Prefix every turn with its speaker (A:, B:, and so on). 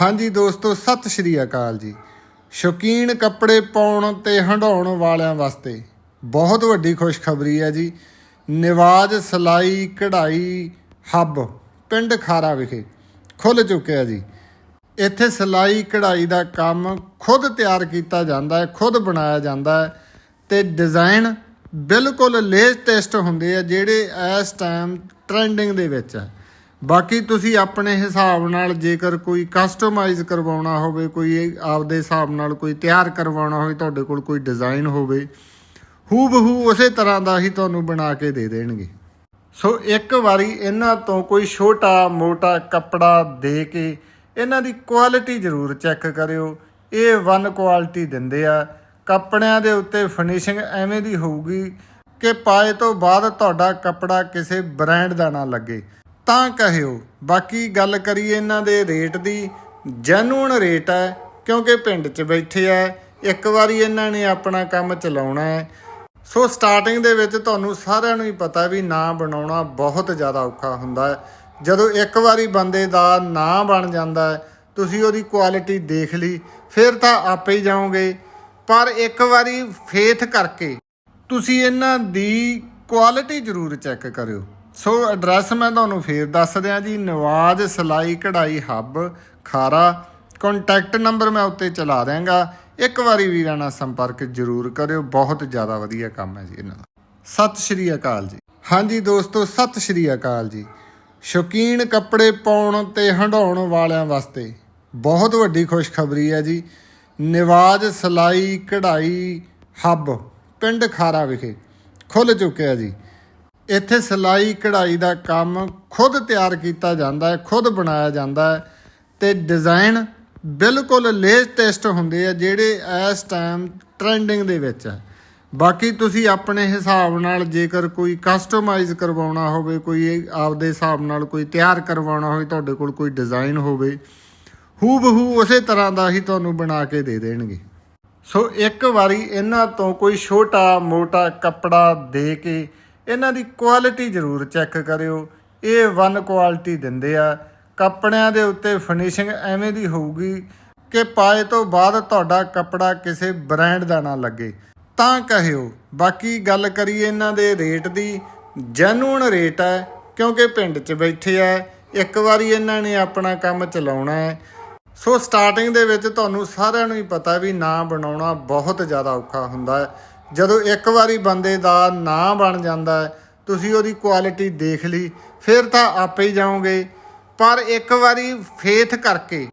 A: ਹਾਂਜੀ ਦੋਸਤੋ, ਸਤਿ ਸ਼੍ਰੀ ਅਕਾਲ ਜੀ। ਸ਼ੌਕੀਨ ਕੱਪੜੇ ਪਾਉਣ ਤੇ ਹੰਡਾਉਣ ਵਾਲਿਆਂ ਵਾਸਤੇ ਬਹੁਤ ਵੱਡੀ ਖੁਸ਼ਖਬਰੀ ਹੈ ਜੀ। ਨਿਵਾਜ ਸਲਾਈ ਕਢਾਈ ਹੱਬ ਪਿੰਡ ਖਾਰਾ ਵਿਖੇ ਖੁੱਲ ਚੁੱਕਿਆ ਜੀ। ਇੱਥੇ ਸਲਾਈ ਕਢਾਈ ਦਾ ਕੰਮ ਖੁਦ ਤਿਆਰ ਕੀਤਾ ਜਾਂਦਾ ਹੈ, ਖੁਦ ਬਣਾਇਆ ਜਾਂਦਾ ਹੈ ਤੇ ਡਿਜ਼ਾਈਨ ਬਿਲਕੁਲ ਲੇਟੈਸਟ ਹੁੰਦੇ ਆ, ਜਿਹੜੇ ਇਸ ਟਾਈਮ ਟ੍ਰੈਂਡਿੰਗ ਦੇ ਵਿੱਚ ਹੈ। ਬਾਕੀ ਤੁਸੀਂ ਆਪਣੇ ਹਿਸਾਬ ਨਾਲ ਜੇਕਰ ਕੋਈ ਕਸਟਮਾਈਜ਼ ਕਰਵਾਉਣਾ ਹੋਵੇ, ਕੋਈ ਆਪਦੇ ਹਿਸਾਬ ਨਾਲ ਕੋਈ ਤਿਆਰ ਕਰਵਾਉਣਾ ਹੋਵੇ, ਤੁਹਾਡੇ ਕੋਲ ਕੋਈ ਡਿਜ਼ਾਈਨ ਹੋਵੇ ਹੂ ਬਹੂ ਉਸੇ ਤਰ੍ਹਾਂ ਦਾ ਹੀ ਤੁਹਾਨੂੰ ਬਣਾ ਕੇ ਦੇ ਦੇਣਗੇ। ਸੋ ਇੱਕ ਵਾਰੀ ਇਹਨਾਂ ਤੋਂ ਕੋਈ ਛੋਟਾ ਮੋਟਾ ਕੱਪੜਾ ਦੇ ਕੇ ਇਹਨਾਂ ਦੀ ਕੁਆਲਿਟੀ ਜ਼ਰੂਰ ਚੈੱਕ ਕਰਿਓ। ਇਹ ਵਨ ਕੁਆਲਿਟੀ ਦਿੰਦੇ ਆ। ਕੱਪੜਿਆਂ ਦੇ ਉੱਤੇ ਫਿਨਿਸ਼ਿੰਗ ਐਵੇਂ ਦੀ ਹੋਊਗੀ ਕਿ ਪਾਏ ਤੋਂ ਬਾਅਦ ਤੁਹਾਡਾ ਕੱਪੜਾ ਕਿਸੇ ਬ੍ਰਾਂਡ ਦਾ ਨਾ ਲੱਗੇ। ਤਾਂ ਕਹਿਓ। ਬਾਕੀ ਗੱਲ ਕਰੀਏ ਇਹਨਾਂ ਦੇ ਰੇਟ ਦੀ। ਜੈਨੂਨ ਰੇਟ ਹੈ, ਕਿਉਂਕਿ ਪਿੰਡ 'ਚ ਬੈਠੇ ਆ। ਇੱਕ ਵਾਰੀ ਇਹਨਾਂ ਨੇ ਆਪਣਾ ਕੰਮ ਚਲਾਉਣਾ ਹੈ। ਸੋ ਸਟਾਰਟਿੰਗ ਦੇ ਵਿੱਚ ਤੁਹਾਨੂੰ ਸਾਰਿਆਂ ਨੂੰ ਹੀ ਪਤਾ ਵੀ ਨਾਂ ਬਣਾਉਣਾ ਬਹੁਤ ਜ਼ਿਆਦਾ ਔਖਾ ਹੁੰਦਾ ਹੈ। ਜਦੋਂ ਇੱਕ ਵਾਰੀ ਬੰਦੇ ਦਾ ਨਾਂ ਬਣ ਜਾਂਦਾ ਹੈ, ਤੁਸੀਂ ਉਹਦੀ ਕੁਆਲਿਟੀ ਦੇਖ ਲਈ, ਫਿਰ ਤਾਂ ਆਪੇ ਹੀ ਜਾਓਗੇ। ਪਰ ਇੱਕ ਵਾਰੀ ਫੇਥ ਕਰਕੇ ਤੁਸੀਂ ਇਹਨਾਂ ਦੀ ਕੁਆਲਿਟੀ ਜ਼ਰੂਰ ਚੈੱਕ ਕਰਿਓ। ਸੋ ਐਡਰੈਸ ਮੈਂ ਤੁਹਾਨੂੰ ਫੇਰ ਦੱਸ ਦਿਆਂ ਜੀ, ਨਵਾਜ਼ ਸਲਾਈ ਕਢਾਈ ਹੱਬ ਖਾਰਾ। ਕੰਟੈਕਟ ਨੰਬਰ ਮੈਂ ਉੱਤੇ ਚਲਾ ਦਿਆਂਗਾ। ਇੱਕ ਵਾਰੀ ਵੀਰਾਂ ਨਾਲ ਸੰਪਰਕ ਜ਼ਰੂਰ ਕਰਿਓ, ਬਹੁਤ ਜ਼ਿਆਦਾ ਵਧੀਆ ਕੰਮ ਹੈ ਜੀ ਇਹਨਾਂ ਦਾ। ਸਤਿ ਸ਼੍ਰੀ ਅਕਾਲ ਜੀ। ਹਾਂਜੀ ਦੋਸਤੋ, ਸਤਿ ਸ਼੍ਰੀ ਅਕਾਲ ਜੀ। ਸ਼ੌਕੀਨ ਕੱਪੜੇ ਪਾਉਣ ਤੇ ਹੰਡਾਉਣ ਵਾਲਿਆਂ ਵਾਸਤੇ ਬਹੁਤ ਵੱਡੀ ਖੁਸ਼ਖਬਰੀ ਹੈ ਜੀ। ਨਿਵਾਜ ਸਲਾਈ ਕਢਾਈ ਹੱਬ ਪਿੰਡ ਖਾਰਾ ਵਿਖੇ। ਖੁੱਲ ਚੁੱਕਿਆ ਜੀ। ਇੱਥੇ ਸਿਲਾਈ ਕਢਾਈ ਦਾ ਕੰਮ ਖੁਦ ਤਿਆਰ ਕੀਤਾ ਜਾਂਦਾ ਹੈ, ਖੁਦ ਬਣਾਇਆ ਜਾਂਦਾ ਹੈ ਤੇ ਡਿਜ਼ਾਈਨ ਬਿਲਕੁਲ ਲੇਟੈਸਟ ਹੁੰਦੇ ਆ ਜਿਹੜੇ ਇਸ ਟਾਈਮ ਟ੍ਰੈਂਡਿੰਗ ਦੇ ਵਿੱਚ ਹੈ ਬਾਕੀ ਤੁਸੀਂ ਆਪਣੇ ਹਿਸਾਬ ਨਾਲ ਜੇਕਰ ਕੋਈ ਕਸਟਮਾਈਜ਼ ਕਰਵਾਉਣਾ ਹੋਵੇ, ਕੋਈ ਆਪਦੇ ਹਿਸਾਬ ਨਾਲ ਕੋਈ ਤਿਆਰ ਕਰਵਾਉਣਾ ਹੋਵੇ, ਤੁਹਾਡੇ ਕੋਲ ਕੋਈ ਡਿਜ਼ਾਈਨ ਹੋਵੇ ਹੂ ਬਹੂ ਉਸੇ ਤਰ੍ਹਾਂ ਦਾ ਹੀ ਤੁਹਾਨੂੰ ਬਣਾ ਕੇ ਦੇ ਦੇਣਗੇ। ਸੋ ਇੱਕ ਵਾਰੀ ਇਹਨਾਂ ਤੋਂ ਕੋਈ ਛੋਟਾ ਮੋਟਾ ਕੱਪੜਾ ਦੇ ਕੇ ਇਹਨਾਂ ਦੀ ਕੁਆਲਿਟੀ ਜ਼ਰੂਰ ਚੈੱਕ ਕਰਿਓ। ਇਹ ਵਨ ਕੁਆਲਿਟੀ ਦਿੰਦੇ ਆ। ਕੱਪੜਿਆਂ ਦੇ ਉੱਤੇ ਫਿਨਿਸ਼ਿੰਗ ਐਵੇਂ ਦੀ ਹੋਊਗੀ ਕਿ ਪਾਏ ਤੋਂ ਬਾਅਦ ਤੁਹਾਡਾ ਕੱਪੜਾ ਕਿਸੇ ਬ੍ਰਾਂਡ ਦਾ ਨਾ ਲੱਗੇ। ਤਾਂ ਕਹਿਓ, ਬਾਕੀ ਗੱਲ ਕਰੀਏ ਇਹਨਾਂ ਦੇ ਰੇਟ ਦੀ। ਜੈਨੂਨ ਰੇਟ ਹੈ, ਕਿਉਂਕਿ ਪਿੰਡ 'ਚ ਬੈਠੇ ਆ। ਇੱਕ ਵਾਰੀ ਇਹਨਾਂ ਨੇ ਆਪਣਾ ਕੰਮ ਚਲਾਉਣਾ ਹੈ। ਸੋ ਸਟਾਰਟਿੰਗ ਦੇ ਵਿੱਚ ਤੁਹਾਨੂੰ ਸਾਰਿਆਂ ਨੂੰ ਹੀ ਪਤਾ ਵੀ ਨਾਂ ਬਣਾਉਣਾ ਬਹੁਤ ਜ਼ਿਆਦਾ ਔਖਾ ਹੁੰਦਾ ਹੈ। ਜਦੋਂ ਇੱਕ ਵਾਰੀ ਬੰਦੇ ਦਾ ਨਾਂ ਬਣ ਜਾਂਦਾ ਹੈ, ਤੁਸੀਂ ਉਹਦੀ ਕੁਆਲਿਟੀ ਦੇਖ ਲਈ, ਫਿਰ ਤਾਂ ਆਪੇ ਹੀ ਜਾਓਗੇ। ਪਰ ਇੱਕ ਵਾਰੀ ਫੇਥ ਕਰਕੇ